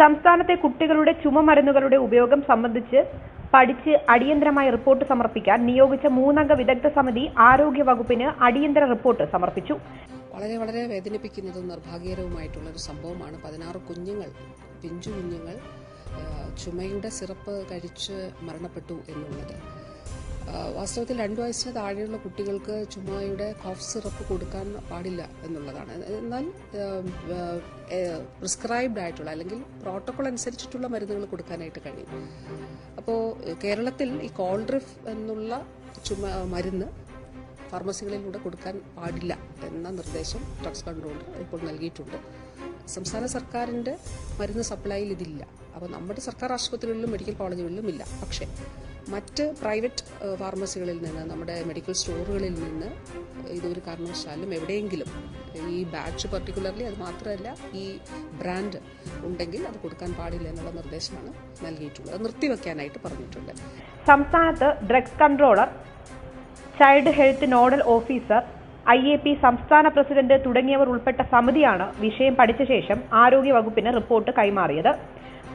സംസ്ഥാനത്തെ കുട്ടികളുടെ ചുമമരുന്നുകളുടെ ഉപയോഗം സംബന്ധിച്ച് പഠിച്ച് അടിയന്തരമായി റിപ്പോർട്ട് സമർപ്പിക്കാൻ നിയോഗിച്ച മൂന്നംഗ വിദഗ്ധ സമിതി ആരോഗ്യ വകുപ്പിന് അടിയന്തര റിപ്പോർട്ട് സമർപ്പിച്ചു. വളരെ വളരെ വേദനിപ്പിക്കുന്നതും നിർഭാഗ്യകരവുമായിട്ടുള്ള ഒരു സംഭവമാണ് പതിനാറ് കുഞ്ഞുങ്ങൾ പിഞ്ചു കുഞ്ഞുങ്ങൾ ചുമയുടെ സിറപ്പ് കഴിച്ച് മരണപ്പെട്ടു എന്നുള്ളത്. വാസ്തവത്തിൽ രണ്ടു വയസ്സിന് താഴെയുള്ള കുട്ടികൾക്ക് ചുമയുടെ കോഫ് സിറപ്പ് കൊടുക്കാൻ പാടില്ല എന്നുള്ളതാണ്. എന്നാൽ പ്രിസ്ക്രൈബ്ഡ് ആയിട്ടുള്ള അല്ലെങ്കിൽ പ്രോട്ടോകോൾ അനുസരിച്ചിട്ടുള്ള മരുന്നുകൾ കൊടുക്കാനായിട്ട് കഴിയും. അപ്പോൾ കേരളത്തിൽ ഈ കോൾഡ്രിഫ് എന്നുള്ള ചുമ മരുന്ന് ഫാർമസികളിലൂടെ കൊടുക്കാൻ പാടില്ല എന്ന നിർദ്ദേശം ഡ്രഗ്സ് കൺട്രോൾ ഇപ്പോൾ നൽകിയിട്ടുണ്ട്. സംസ്ഥാന സർക്കാരിന്റെ മരുന്ന് സപ്ലൈയിൽ ഇതില്ല. അപ്പോൾ നമ്മുടെ സർക്കാർ ആശുപത്രികളിലും മെഡിക്കൽ കോളേജുകളിലും ഇല്ല. പക്ഷേ മറ്റ് പ്രൈവറ്റ് ഫാർമസികളിൽ നിന്ന് നമ്മുടെ മെഡിക്കൽ സ്റ്റോറുകളിൽ നിന്ന് ഇതൊരു കാരണവശാലും എവിടെയെങ്കിലും ഈ ബാച്ച് പർട്ടിക്കുലർലി അത് മാത്രമല്ല ഈ ബ്രാൻഡ് ഉണ്ടെങ്കിൽ അത് കൊടുക്കാൻ പാടില്ല എന്നുള്ള നിർദ്ദേശമാണ് നൽകിയിട്ടുള്ളത്. നിർത്തിവെക്കാനായിട്ട് പറഞ്ഞിട്ടുണ്ട്. സംസ്ഥാനത്ത് drugs controller child health nodal officer I A P സംസ്ഥാന പ്രസിഡന്റ് തുടങ്ങിയവർ ഉൾപ്പെട്ട സമിതിയാണ് വിഷയം പഠിച്ച ശേഷം ആരോഗ്യവകുപ്പിന് റിപ്പോർട്ട് കൈമാറിയത്.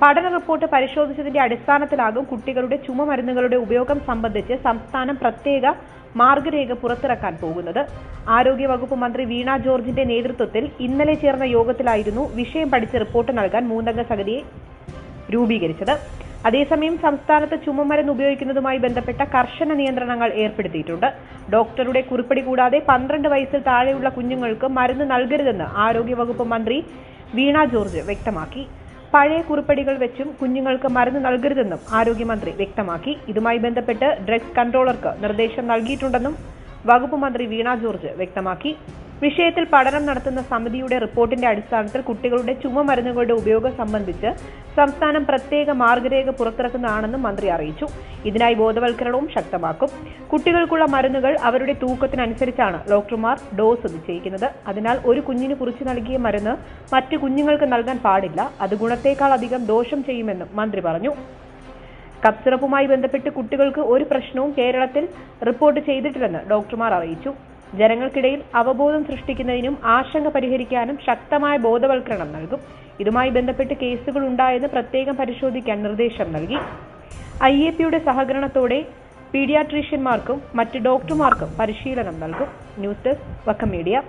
പഠന റിപ്പോർട്ട് പരിശോധിച്ചതിന്റെ അടിസ്ഥാനത്തിലാകും കുട്ടികളുടെ ചുമ മരുന്നുകളുടെ ഉപയോഗം സംബന്ധിച്ച് സംസ്ഥാനം പ്രത്യേക മാർഗരേഖ പുറത്തിറക്കാൻ പോകുന്നത്. ആരോഗ്യവകുപ്പ് മന്ത്രി വീണ ജോർജിന്റെ നേതൃത്വത്തിൽ ഇന്നലെ ചേർന്ന യോഗത്തിലായിരുന്നു വിഷയം പഠിച്ച് റിപ്പോർട്ട് നൽകാൻ മൂന്നംഗ സമിതിയെ രൂപീകരിച്ചത്. അതേസമയം സംസ്ഥാനത്ത് ചുമമരുന്ന് ഉപയോഗിക്കുന്നതുമായി ബന്ധപ്പെട്ട കർശന നിയന്ത്രണങ്ങൾ ഏർപ്പെടുത്തിയിട്ടുണ്ട്. ഡോക്ടറുടെ കുറിപ്പടി കൂടാതെ പന്ത്രണ്ട് വയസ്സിൽ താഴെയുള്ള കുഞ്ഞുങ്ങൾക്ക് മരുന്ന് നൽകരുതെന്ന് ആരോഗ്യവകുപ്പ് മന്ത്രി വീണ ജോർജ് വ്യക്തമാക്കി. പഴയ കുറിപ്പടികൾ വെച്ചും കുഞ്ഞുങ്ങൾക്ക് മരുന്ന് നൽകരുതെന്നും ആരോഗ്യമന്ത്രി വ്യക്തമാക്കി. ഇതുമായി ബന്ധപ്പെട്ട് ഡ്രഗ്സ് കൺട്രോളർക്ക് നിർദ്ദേശം നൽകിയിട്ടുണ്ടെന്നും വകുപ്പ് മന്ത്രി വീണ ജോർജ് വ്യക്തമാക്കി. വിഷയത്തിൽ പഠനം നടത്തുന്ന സമിതിയുടെ റിപ്പോർട്ടിന്റെ അടിസ്ഥാനത്തിൽ കുട്ടികളുടെ ചുമ മരുന്നുകളുടെ ഉപയോഗം സംബന്ധിച്ച് സംസ്ഥാനം പ്രത്യേക മാർഗരേഖ പുറത്തിറക്കുന്നതാണെന്നും മന്ത്രി അറിയിച്ചു. ഇതിനായി ബോധവൽക്കരണവും ശക്തമാക്കും. കുട്ടികൾക്കുള്ള മരുന്നുകൾ അവരുടെ തൂക്കത്തിനനുസരിച്ചാണ് ഡോക്ടർമാർ ഡോസ് നിശ്ചയിക്കുന്നത്. അതിനാൽ ഒരു കുഞ്ഞിന് കുറിച്ച് നൽകിയ മരുന്ന് മറ്റു കുഞ്ഞുങ്ങൾക്ക് നൽകാൻ പാടില്ല. അത് ഗുണത്തേക്കാൾ അധികം ദോഷം ചെയ്യുമെന്നും മന്ത്രി പറഞ്ഞു. കപ്സിറപ്പുമായി ബന്ധപ്പെട്ട് കുട്ടികൾക്ക് ഒരു പ്രശ്നവും കേരളത്തിൽ റിപ്പോർട്ട് ചെയ്തിട്ടില്ലെന്ന് ഡോക്ടർമാർ അറിയിച്ചു. ജനങ്ങൾക്കിടയിൽ അവബോധം സൃഷ്ടിക്കുന്നതിനും ആശങ്ക പരിഹരിക്കാനും ശക്തമായ ബോധവൽക്കരണം നൽകും. ഇതുമായി ബന്ധപ്പെട്ട് കേസുകൾ ഉണ്ടായെന്ന് പ്രത്യേകം പരിശോധിക്കാൻ നിർദ്ദേശം നൽകി. ഐ എ പിയുടെ സഹകരണത്തോടെ പീഡിയാട്രീഷ്യന്മാർക്കും മറ്റ് ഡോക്ടർമാർക്കും പരിശീലനം നൽകും. News desk Vakkom media.